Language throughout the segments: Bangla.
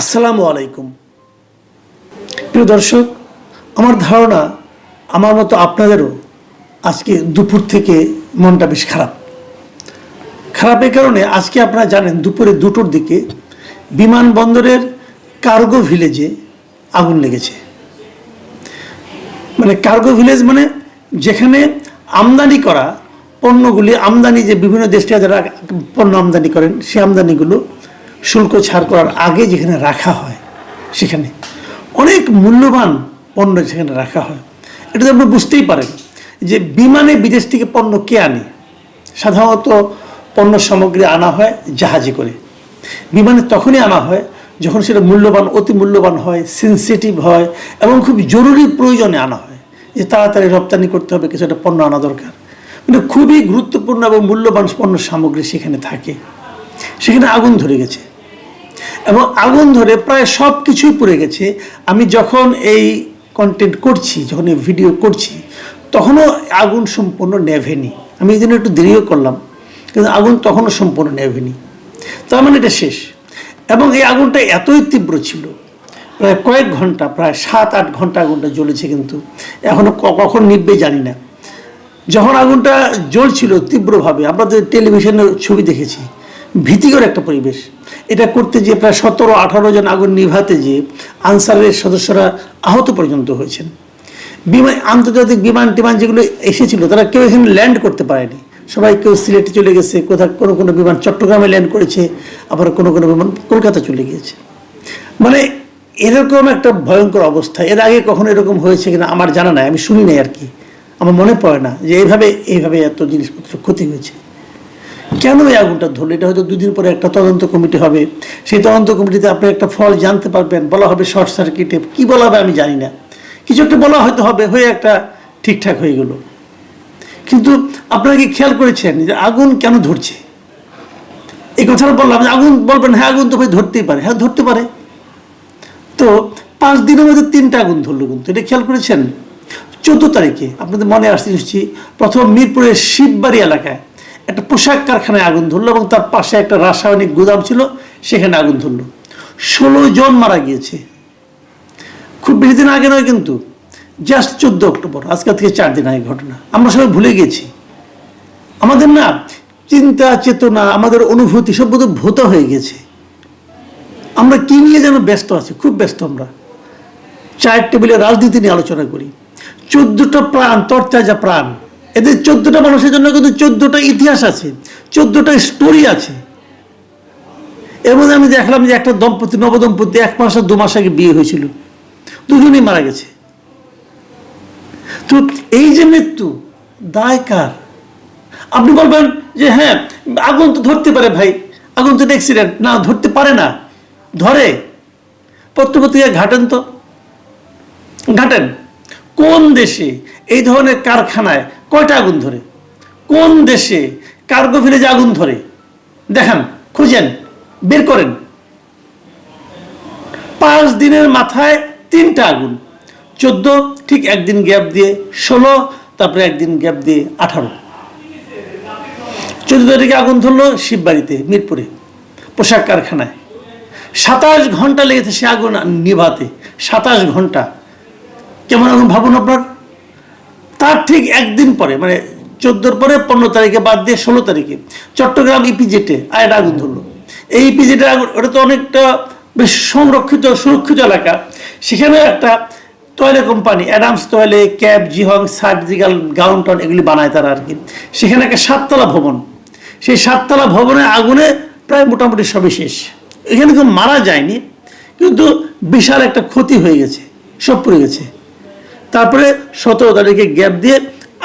আসসালামু আলাইকুম। প্রিয় দর্শক, আমার ধারণা আমার মতো আপনাদেরও আজকে দুপুর থেকে মনটা বেশ খারাপ। খারাপের কারণে আজকে আপনারা জানেন দুপুরে দুটোর দিকে বিমানবন্দরের কার্গো ভিলেজে আগুন লেগেছে। মানে কার্গো ভিলেজ মানে যেখানে আমদানি করা পণ্যগুলি, আমদানি যে বিভিন্ন দেশ থেকে যারা পণ্য আমদানি করেন, সেই আমদানিগুলো শুল্ক ছাড় করার আগে যেখানে রাখা হয়, সেখানে। অনেক মূল্যবান পণ্য সেখানে রাখা হয়। এটা তো আপনি বুঝতেই পারেন যে বিমানে বিদেশ থেকে পণ্য কে আনে? সাধারণত পণ্য সামগ্রী আনা হয় জাহাজে করে। বিমানে তখনই আনা হয় যখন সেটা মূল্যবান, অতি মূল্যবান হয় সেন্সিটিভ হয় এবং খুব জরুরি প্রয়োজনে আনা হয়। যে তাড়াতাড়ি রপ্তানি করতে হবে, কিছু একটা পণ্য আনা দরকার। মানে খুবই গুরুত্বপূর্ণ এবং মূল্যবান পণ্য সামগ্রী সেখানে থাকে। সেখানে আগুন ধরে গেছে। এবং আগুন ধরে প্রায় সব কিছুই পুড়ে গেছে। আমি যখন এই কন্টেন্ট করছি, যখন এই ভিডিও করছি, তখনও আগুন সম্পূর্ণ নেভেনি। আমি এই জন্য একটু দেরিও করলাম, কিন্তু আগুন তখনও সম্পূর্ণ নেভেনি। তার মানে এটা শেষ। এবং এই আগুনটা এতই তীব্র ছিল, প্রায় কয়েক ঘণ্টা, প্রায় সাত, আট ঘণ্টা আগুনটা জ্বলেছে কিন্তু এখনও কখন নিববে জানি না। যখন আগুনটা জ্বলছিল তীব্রভাবে, আমরা তো টেলিভিশনের ছবি দেখেছি ভীতিকর একটা পরিবেশ। এটা করতে যে প্রায় সতেরো, আঠারো জন আগুন নিভাতে যে আনসারের সদস্যরা আহত পর্যন্ত হয়েছেন। বিমান, আন্তর্জাতিক বিমান টিমান যেগুলো এসেছিল, তারা কেউ এখানে ল্যান্ড করতে পারেনি। সবাই কেউ সিলেটে চলে গেছে, কোথাও কোনো কোনো বিমান চট্টগ্রামে ল্যান্ড করেছে, আবার কোনো কোনো বিমান কলকাতা চলে গিয়েছে। মানে এরকম একটা ভয়ঙ্কর অবস্থা। এর আগে কখনো এরকম হয়েছে কিনা আমার জানা নাই, আমি শুনি নাই আর কি। আমার মনে পড়ে না যে এইভাবে এইভাবে এত জিনিসপত্র ক্ষতি হয়েছে। কেন এই আগুনটা ধরলো? এটা হয়তো দুদিন পরে একটা তদন্ত কমিটি হবে। সেই তদন্ত কমিটিতে আপনি একটা ফল জানতে পারবেন, বলা হবে শর্ট সার্কিটে। কি বলা হবে আমি জানি না। কিছু একটা বলা হয়তো হবে, হয়ে একটা ঠিকঠাক হয়ে গেল। কিন্তু আপনারা কি খেয়াল করেছেন যে আগুন কেন ধরছে? এই কথাটা বললাম যে আগুন বলবেন হ্যাঁ আগুন তো ভাই ধরতেই পারে। হ্যাঁ ধরতে পারে। তো পাঁচ দিনের মধ্যে তিনটা আগুন ধরলো কিন্তু, এটা খেয়াল করেছেন? চোদ্দ তারিখে, আপনাদের মনে আসছে নিশ্চয়ই, প্রথম মিরপুরের শিববাড়ি এলাকায় একটা পোশাক কারখানায় আগুন ধরলো এবং তার পাশে একটা রাসায়নিক গুদাম ছিল, সেখানে আগুন ধরলো। ষোলো জন মারা গিয়েছে। খুব বেশি দিন আগে নয় কিন্তু জাস্ট চোদ্দ অক্টোবর, আজকে থেকে চার দিন আগে ঘটনা। আমরা সবাই ভুলে গেছি। আমাদের না চিন্তা, চেতনা, আমাদের অনুভূতি সব বোধ ভূত হয়ে গেছে। আমরা কি নিয়ে যেন ব্যস্ত আছি? খুব ব্যস্ত আমরা। চায়ের টেবিলে রাজনীতি নিয়ে আলোচনা করি। চোদ্দটা প্রাণ, তরতাজা প্রাণ। এদের চোদ্দটা মানুষের জন্য কিন্তু চোদ্দটা ইতিহাস আছে, চোদ্দটা স্টোরি আছে। এর মধ্যে আমি দেখলাম যে একটা দম্পতি, নবদম্পতি এক মাস আর দু মাস আগে বিয়ে হয়েছিল। দুজনেই মারা গেছে। তো এই যে মৃত্যু, দায় কার? আপনি বলবেন যে হ্যাঁ আগুন তো ধরতে পারে ভাই, আগুন তো অ্যাক্সিডেন্ট না, ধরতে পারে না, ধরে। পত্রপত্রিকা ঘাটেন তো। ঘাটেন, কোন দেশে এই ধরনের কারখানায় কয়টা আগুন ধরে? কোন দেশে কার্গো ভিলেজে আগুন ধরে? দেখান, খুঁজেন, বের করেন। পাঁচ দিনের মাথায় তিনটা আগুন। চোদ্দ, ঠিক একদিন গ্যাপ দিয়ে, ষোলো, তারপরে একদিন গ্যাপ দিয়ে আঠারো। চোদ্দ তারিখে আগুন ধরলো শিববাড়িতে, মিরপুরে, পোশাক কারখানায়। সাতাশ ঘণ্টা লেগেছে সে আগুন নিভাতে। সাতাশ ঘণ্টা। কেমন আগুন ভাবুন আপনার? তার ঠিক একদিন পরে মানে চোদ্দোর পরে পনেরো তারিখে বাদ দিয়ে ষোলো তারিখে চট্টগ্রাম ইপিজেটে আরেকটা আগুন ধরলো। এই ইপিজেটে আগুন, ওটা তো অনেকটা বেশ সংরক্ষিত, সুরক্ষিত এলাকা। সেখানে একটা টয়লে কোম্পানি অ্যাডামস টয়লে ক্যাব জিহং সার্জিক্যাল গাউনটন এগুলি বানায় তারা আর কি সেখানে একটা সাততলা ভবন। সেই সাততলা ভবনে আগুনে প্রায় মোটামুটি সবই শেষ। এখানে কেউ মারা যায়নি, কিন্তু বিশাল একটা ক্ষতি হয়ে গেছে, সব পড়ে গেছে। তারপরে সতেরো তারিখে গ্যাপ দিয়ে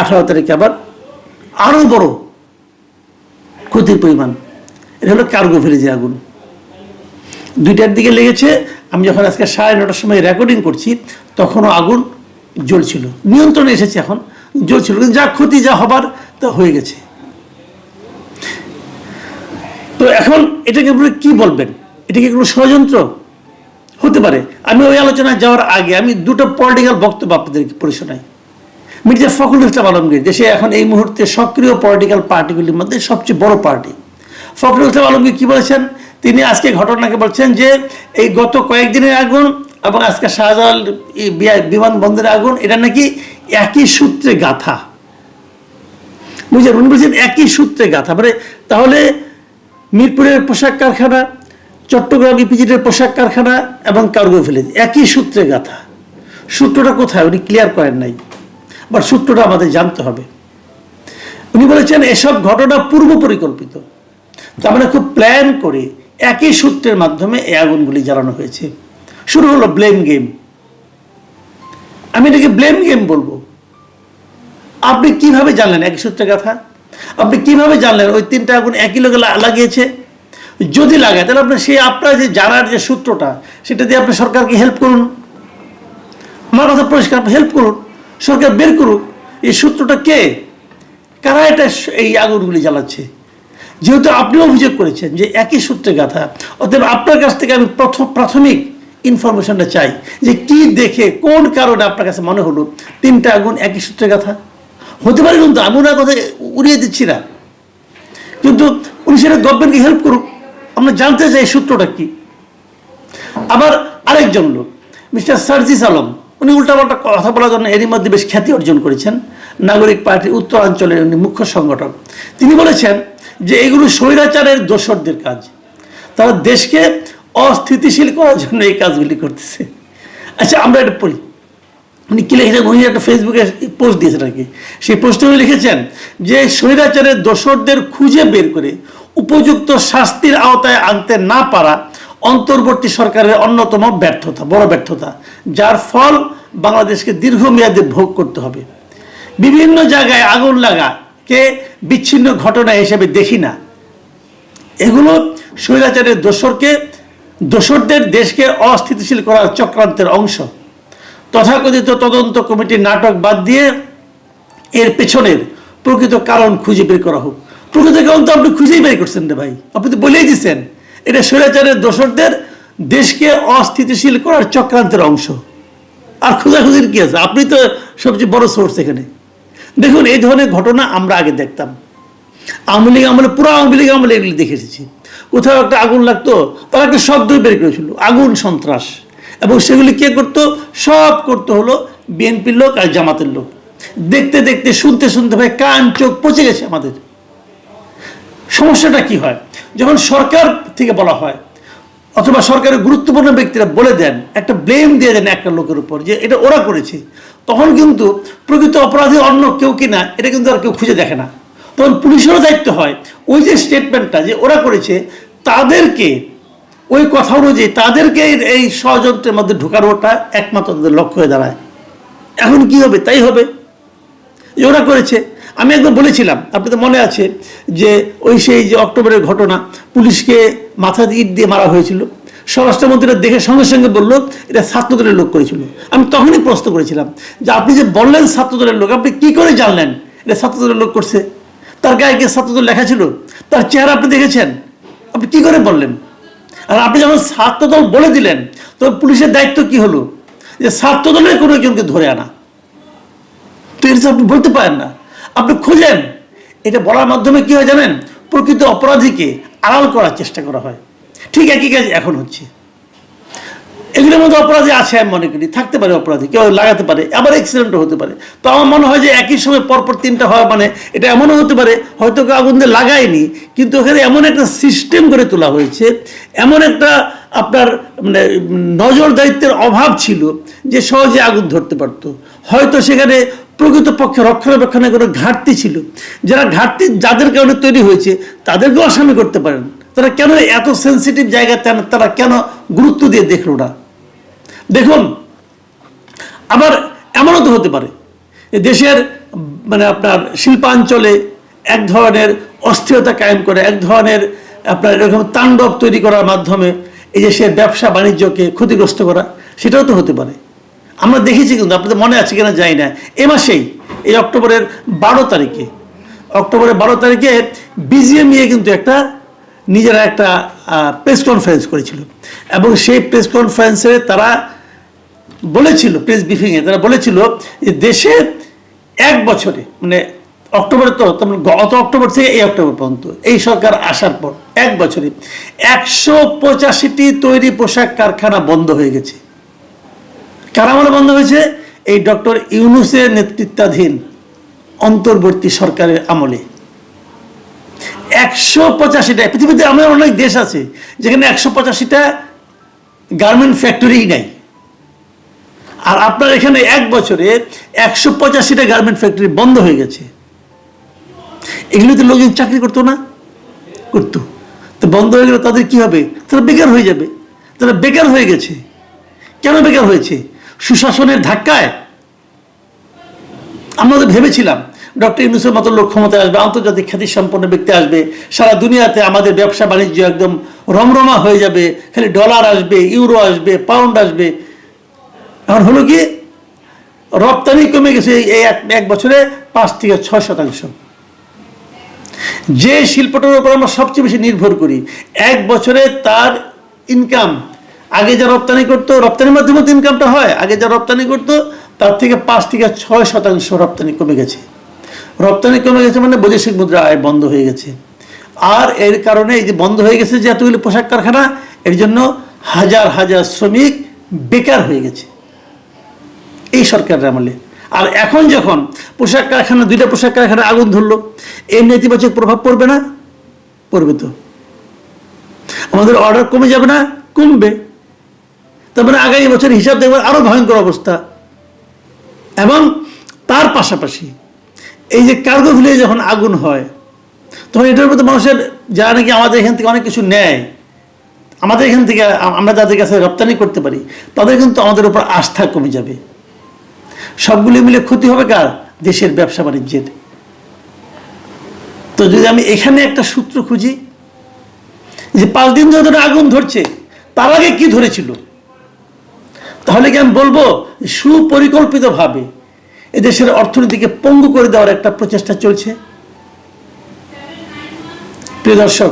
আঠারো তারিখে আবার আরও বড় ক্ষতির পরিমাণ। এটা হলো কার্গো ভিলেজে আগুন। দুইটার দিকে লেগেছে, আমি যখন আজকে সাড়ে নটার সময় রেকর্ডিং করছি, তখনও আগুন জ্বলছিল। নিয়ন্ত্রণে এসেছে এখন, জ্বলছিল, কিন্তু যা ক্ষতি যা হবার তা হয়ে গেছে। তো এখন এটাকে কি বলবেন? এটা কি কোনো ষড়যন্ত্র? হতে পারে। আমি ওই আলোচনায় যাওয়ার আগে আমি দুটো পলিটিক্যাল বক্তব্য আপনাদেরকে পড়ে শোনাই। মির্জা ফখরুল ইসলাম আলমগীর, দেশে এখন এই মুহূর্তে সক্রিয় পলিটিক্যাল পার্টিগুলির মধ্যে সবচেয়ে বড় পার্টি ফখরুল ইসলাম আলমগীর কি বলেছেন? তিনি আজকে ঘটনাকে বলছেন যে, এই গত কয়েকদিনের আগুন এবং আজকে শাহজালাল বিমানবন্দরের আগুন, এটা নাকি একই সূত্রে গাথা। বুঝলেন? উনি বলছেন একই সূত্রে গাথা। মানে তাহলে মিরপুরের পোশাক কারখানা চট্টগ্রাম ইপিজিটের পোশাক কারখানা এবং কার্গো ভিলেজ, একই সূত্রে গাথা। সূত্রটা কোথায় উনি ক্লিয়ার করেন নাই বা সূত্রটা আমাদের জানতে হবে। উনি বলেছেন, এসব ঘটনা পূর্ব পরিকল্পিত। তার মানে খুব প্ল্যান করে একই সূত্রের মাধ্যমে এই আগুনগুলি জ্বালানো হয়েছে। শুরু হলো ব্লেম গেম আমি এটাকে ব্লেম গেম বলব। আপনি কীভাবে জানলেন একই সূত্রের কথা আপনি কীভাবে জানলেন ওই তিনটা আগুন একই লোকে লাগিয়েছে? যদি লাগায়, তাহলে আপনার সেই আপনার যে জানার যে সূত্রটা, সেটা দিয়ে আপনি সরকারকে হেল্প করুন। আমার কথা পরিষ্কার হেল্প করুন, সরকার বের করুক। এই সূত্রটা কে? কারা এটা এই আগুনগুলি জ্বালাচ্ছে? যেহেতু আপনি অভিযোগ করেছেন যে একই সূত্রে গাথা, অতএব আপনার কাছ থেকে আমি প্রথম, প্রাথমিক ইনফরমেশনটা চাই যে কি দেখে, কোন কারণে আপনার কাছে মনে হলো তিনটা আগুন একই সূত্রে গাথা? হতে পারে কিন্তু আমি ওনার কথা উড়িয়ে দিচ্ছি না। কিন্তু উনি সেটা গভর্নমেন্টকে হেল্প করুক। আমরা জানতে চাই সূত্রটা কি? আবার আরেকজন লোক, মিস্টার সার্জিস আলম, উনি উল্টাপাল্টা কথা বলার জন্য এরই মধ্যে বেশ খ্যাতি অর্জন করেছেন। নাগরিক পার্টির উত্তরাঞ্চলের উনি মুখ্য সংগঠক। তিনি বলেছেন যে এগুলো স্বৈরাচারের দোসরদের কাজ। তারা দেশকে অস্থিতিশীল করার জন্য এই কাজগুলি করতেছে। আচ্ছা আমরা এটা পড়ি। উনি কি লিখেছেন? উনি একটা ফেসবুকে পোস্ট দিয়েছেন আর কি। সেই পোস্টে উনি লিখেছেন যে স্বৈরাচারের দোসরদের খুঁজে বের করে উপযুক্ত শাস্তির আওতায় আনতে না পারা অন্তর্বর্তী সরকারের অন্যতম ব্যর্থতা, বড় ব্যর্থতা, যার ফল বাংলাদেশকে দীর্ঘমেয়াদে ভোগ করতে হবে। বিভিন্ন জায়গায় আগুন লাগাকে বিচ্ছিন্ন ঘটনা হিসেবে দেখি না। এগুলো স্বৈরাচারের দোসরকে, দোসরদের দেশকে অস্থিতিশীল করার চক্রান্তের অংশ। তথাকথিত তদন্ত কমিটির নাটক বাদ দিয়ে এর পেছনের প্রকৃত কারণ খুঁজে বের করা হোক। প্রকৃত কারণ তো আপনি খুঁজেই বের করছেন রে ভাই। আপনি তো বলেই দিচ্ছেন এটা স্বৈরাচারের দোসরদের দেশকে অস্থিতিশীল করার চক্রান্তের অংশ। আর খোঁজাখুঁজির কি আছে? আপনি তো সবচেয়ে বড় সোর্স এখানে। দেখুন, এই ধরনের ঘটনা আমরা আগে দেখতাম। আওয়ামী লীগ আমলে, পুরো আওয়ামী লীগ আমলে এগুলি দেখে এসেছি। কোথাও একটা আগুন লাগতো, তারা একটা শব্দই বের করেছিল আগুন সন্ত্রাস। এবং সেগুলি কে করতো? সব করতে হলো বিএনপির লোক আর জামাতের লোক। দেখতে দেখতে, শুনতে শুনতে ভাই, কান চোখ পচে গেছে আমাদের। সমস্যাটা কি হয়? যখন সরকার থেকে বলা হয়, অথবা সরকারের গুরুত্বপূর্ণ ব্যক্তিরা বলে দেন, একটা ব্লেম দিয়ে দেন একটা লোকের উপর যে এটা ওরা করেছে, তখন কিন্তু প্রকৃত অপরাধী অন্য কেউ কিনা এটা কিন্তু আর কেউ খুঁজে দেখে না। তখন পুলিশেরও দায়িত্ব হয়, ওই যে স্টেটমেন্টটা যে ওরা করেছে, তাদেরকে, ওই কথা অনুযায়ী তাদেরকে এই- ষড়যন্ত্রের মধ্যে ঢোকানোটা একমাত্র তাদের লক্ষ্য হয়ে দাঁড়ায়। এখন কি হবে? তাই হবে। যে ওরা করেছে আমি একবার বলেছিলাম আপনি তো মনে আছে যে ওই সেই যে অক্টোবরের ঘটনা, পুলিশকে মাথা ইট দিয়ে মারা হয়েছিল। স্বরাষ্ট্রমন্ত্রীরা দেখে সঙ্গে সঙ্গে বলল, এটা ছাত্রদলের লোক করেছিল। আমি তখনই প্রশ্ন করেছিলাম যে আপনি যে বললেন ছাত্রদলের লোক, আপনি কি করে জানলেন এটা ছাত্রদলের লোক করছে? তার গায়ে গিয়ে ছাত্রদল লেখা ছিল? তার চেহারা আপনি দেখেছেন? আপনি কি করে বললেন? আর আপনি যখন ছাত্রদল বলে দিলেন, তখন পুলিশের দায়িত্ব কি হলো? যে ছাত্রদলের কোনো একজনকে ধরে আনা। তো এটা তো আপনি বলতে পারেন না। আপনি খুঁজেন। এটা বলার মাধ্যমে কি হয় জানেন? প্রকৃত অপরাধীকে আড়াল করার চেষ্টা করা হয়। ঠিক একই কাজ এখন হচ্ছে। এগুলোর মধ্যে অপরাধী আছে আমি মনে করি। থাকতে পারে অপরাধী, কেউ লাগাতে পারে, আবার অ্যাক্সিডেন্টও হতে পারে। তো আমার মনে হয় যে একই সময় পরপর তিনটা হওয়া মানে এটা এমনও হতে পারে, হয়তো কেউ আগুন দিয়ে লাগায়নি, কিন্তু ওখানে এমন একটা সিস্টেম করে তোলা হয়েছে, এমন একটা আপনার মানে নজর দায়িত্বের অভাব ছিল যে সহজে আগুন ধরতে পারতো। হয়তো সেখানে প্রকৃতপক্ষে রক্ষণাবেক্ষণের কোনো ঘাটতি ছিল। যারা ঘাটতি যাদের কারণে তৈরি হয়েছে, তাদেরকেও আসামি করতে পারেন। তারা কেন এত সেন্সিটিভ জায়গা তারা- তারা কেন গুরুত্ব দিয়ে দেখল না? দেখুন, আবার এমনও তো হতে পারে দেশের মানে আপনার শিল্পাঞ্চলে এক ধরনের অস্থিরতা কায়েম করে, এক ধরনের আপনার এরকম তাণ্ডব তৈরি করার মাধ্যমে এই সে ব্যবসা বাণিজ্যকে ক্ষতিগ্রস্ত করা, সেটাও তো হতে পারে। আমরা দেখেছি কিন্তু, আপনাদের মনে আছে কিনা যাই না। এ মাসেই, এই অক্টোবরের বারো তারিখে, অক্টোবরের বারো তারিখে বিজিএমইএ কিন্তু একটা, নিজেরা একটা প্রেস কনফারেন্স করেছিল। এবং সেই প্রেস কনফারেন্সে তারা বলেছিল প্রেস ব্রিফিংয়ে তারা বলেছিল যে দেশে এক বছরে মানে অক্টোবরে তো মানে গত অক্টোবর থেকে এই অক্টোবর পর্যন্ত, এই সরকার আসার পর এক বছরে একশো পঁচাশিটি তৈরি পোশাক কারখানা বন্ধ হয়ে গেছে। কারা আমলে বন্ধ হয়েছে? এই ডক্টর ইউনুসের নেতৃত্বাধীন অন্তর্বর্তী সরকারের আমলে। একশো পঁচাশিটা, পৃথিবীতে আমাদের অনেক দেশ আছে, যেখানে একশো পঁচাশিটা গার্মেন্ট ফ্যাক্টরিই নাই। আর আপনার এখানে এক বছরে একশো পঁচাশিটা গার্মেন্ট ফ্যাক্টরি বন্ধ হয়ে গেছে। এগুলোতে লোকজন চাকরি করতো না? করতো। তো বন্ধ হয়ে গেলে তাদের কি হবে? তারা বেকার হয়ে যাবে। তারা বেকার হয়ে গেছে। কেন বেকার হয়েছে? সুশাসনের ধাক্কায় আমরা তো ভেবেছিলাম ডক্টর ইউনুসের মতো লোক ক্ষমতায় আসবে, আন্তর্জাতিক খ্যাতি সম্পন্ন ব্যক্তি আসবে, সারা দুনিয়াতে আমাদের ব্যবসা বাণিজ্য একদম রমরমা হয়ে যাবে, খালি ডলার আসবে, ইউরো আসবে, পাউন্ড আসবে। এখন হলো কি, রপ্তানি কমে গেছে এই- এক বছরে পাঁচ থেকে ছয় শতাংশ। যে শিল্পটার উপর আমরা সবচেয়ে বেশি নির্ভর করি, এক বছরে তার ইনকাম আগে যা রপ্তানি করতো, রপ্তানির মাধ্যমে তো ইনকামটা হয়। আগে যা রপ্তানি করতো, তার থেকে পাঁচ থেকে ছয় শতাংশ রপ্তানি কমে গেছে। রপ্তানি কমে গেছে মানে বৈদেশিক মুদ্রা আয় বন্ধ হয়ে গেছে। আর এর কারণে এই যে বন্ধ হয়ে গেছে যে এতগুলি পোশাক কারখানা, এর জন্য হাজার হাজার শ্রমিক বেকার হয়ে গেছে। এই সরকারের আমলে। আর এখন যখন পোশাক কারখানা, দুইটা পোশাক কারখানা আগুন ধরলো, এর নেতিবাচক প্রভাব পড়বে না? পড়বে তো। আমাদের অর্ডার কমে যাবে না? কমবে। তারপরে আগামী বছর হিসাব দেখবেন আরও ভয়ঙ্কর অবস্থা। এবং তার পাশাপাশি এই যে কার্গো ভিলেজে যখন আগুন হয়, তখন এটার মধ্যে মানুষের যারা নাকি আমাদের এখান থেকে অনেক কিছু নেয়, আমাদের এখান থেকে আমরা যাদের কাছে রপ্তানি করতে পারি, তাদের কিন্তু আমাদের উপর আস্থা কমে যাবে। সবগুলি মিলে ক্ষতি হবে কার? দেশের ব্যবসা বাণিজ্যের। তো যদি আমি এখানে একটা সূত্র খুঁজি, যে পাঁচ দিন ধরে আগুন ধরছে, তার আগে কি ধরেছিল? তাহলে কি আমি বলব? সুপরিকল্পিতভাবে এদেশের অর্থনীতিকে পঙ্গু করে দেওয়ার একটা প্রচেষ্টা চলছে। প্রিয় দর্শক,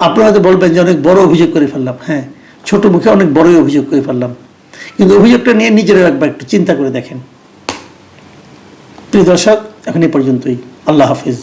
আপনারা হয়তো বলবেন যে অনেক বড় অভিযোগ করে ফেললাম। হ্যাঁ ছোট মুখে অনেক বড়ই অভিযোগ করে ফেললাম। কিন্তু অভিযোগটা নিয়ে নিজেরা একবার একটু চিন্তা করে দেখেন। প্রিয় দর্শক, এখন এ পর্যন্তই। আল্লাহ হাফিজ।